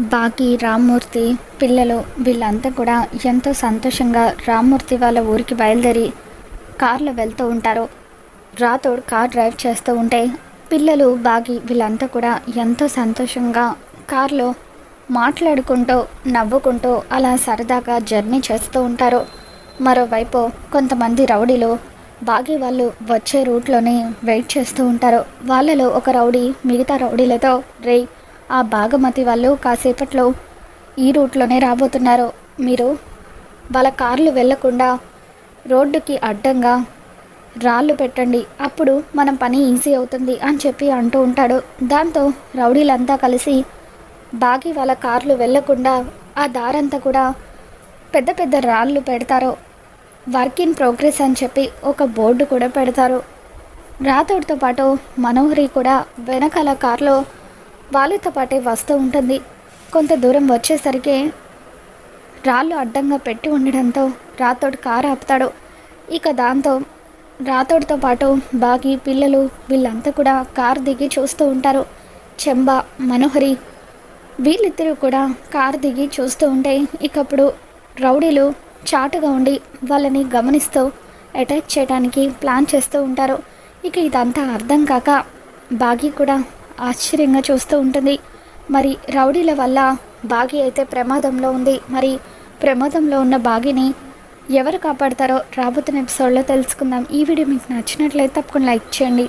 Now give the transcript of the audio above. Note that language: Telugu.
బాకి రామ్మూర్తి పిల్లలు వీళ్ళంతా కూడా ఎంతో సంతోషంగా రామ్మూర్తి వాళ్ళ ఊరికి బయలుదేరి కార్లో వెళ్తూ ఉంటారు. రాతోడు కార్ డ్రైవ్ చేస్తూ ఉంటే పిల్లలు బాగి వీళ్ళంతా కూడా ఎంతో సంతోషంగా కార్లో మాట్లాడుకుంటూ నవ్వుకుంటూ అలా సరదాగా జర్నీ చేస్తూ ఉంటారు. మరోవైపు కొంతమంది రౌడీలు బాగి వాళ్ళు వచ్చే రూట్లోనే వెయిట్ చేస్తూ ఉంటారు. వాళ్ళలో ఒక రౌడీ మిగతా రౌడీలతో రే ఆ బాగమతి వాళ్ళు కాసేపట్లో ఈ రూట్లోనే రాబోతున్నారు. మీరు వాళ్ళ కార్లు వెళ్ళకుండా రోడ్డుకి అడ్డంగా రాళ్ళు పెట్టండి. అప్పుడు మనం పని ఈజీ అవుతుంది అని చెప్పి అంటూ ఉంటాడు. దాంతో రౌడీలంతా కలిసి బాగి వాళ్ళ కార్లు వెళ్ళకుండా ఆ దారంతా కూడా పెద్ద పెద్ద రాళ్ళు పెడతారు. వర్క్ ఇన్ ప్రోగ్రెస్ అని చెప్పి ఒక బోర్డు కూడా పెడతారు. రాతోడితో పాటు మనోహరి కూడా వెనకాల కార్లో వాళ్ళతో పాటే వస్తూ ఉంటుంది. కొంత దూరం వచ్చేసరికి రాళ్ళు అడ్డంగా పెట్టి ఉండడంతో రాతోడు కారు ఆపుతాడు. ఇక దాంతో రాతోడితో పాటు బాగి పిల్లలు వీళ్ళంతా కూడా కారు దిగి చూస్తూ ఉంటారు. చెంబ మనోహరి వీళ్ళిద్దరూ కూడా కారు దిగి చూస్తూ ఉంటే ఇకప్పుడు రౌడీలు చాటుగా ఉండి వాళ్ళని గమనిస్తూ అటాక్ చేయడానికి ప్లాన్ చేస్తూ ఉంటారు. ఇక ఇదంతా అర్థం కాక బాగి కూడా ఆశ్చర్యంగా చూస్తూ ఉంటుంది. మరి రౌడీల వల్ల బాగి అయితే ప్రమాదంలో ఉంది. మరి ప్రమాదంలో ఉన్న బాగిని ఎవరు కాపాడతారో రాబోతున్న ఎపిసోడ్లో తెలుసుకుందాం. ఈ వీడియో మీకు నచ్చినట్లయితే తప్పకుండా లైక్ చేయండి.